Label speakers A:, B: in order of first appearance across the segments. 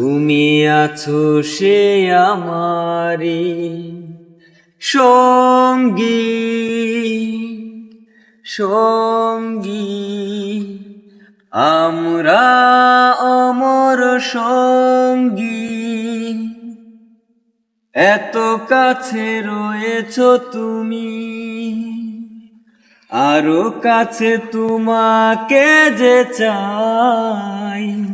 A: তুমি আছো সে আমারি সঙ্গী সঙ্গী। আমরা অমর সঙ্গী। এত কাছে রয়েছ তুমি, আরও কাছে তোমাকে যে চাই।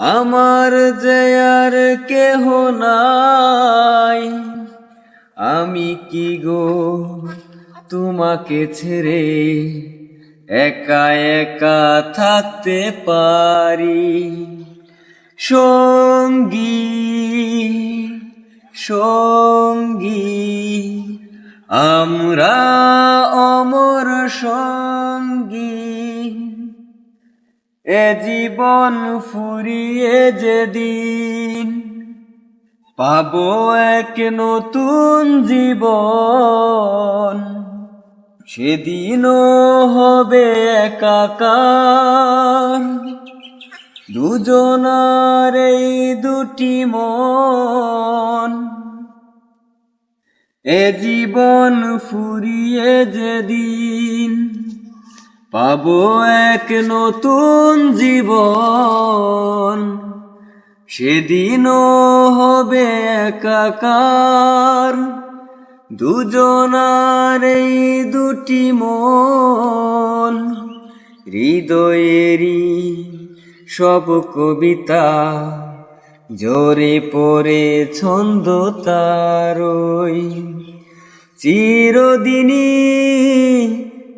A: আমার যে আর কেহ নাই, আমি কি গো তোমাকে ছেড়ে একা একা থাকতে পারি? সঙ্গী সঙ্গী, আমরা অমর সঙ্গী। এ জীবন ফুরিয়ে যেদিন পাবো এক নতুন জীবন। সেদিনও হবে একাকার। দুজনার এই দুটি মন। এ জীবন ফুরিয়ে যেদিন পাবো এক নতুন জীবন। সেদিনও হবে একাকার। দুজনার এই দুটি মন, হৃদয়েরই সব কবিতা জোরে পড়ে ছন্দ তারই। চিরদিনই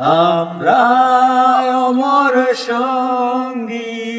A: আমরা অমর সঙ্গী।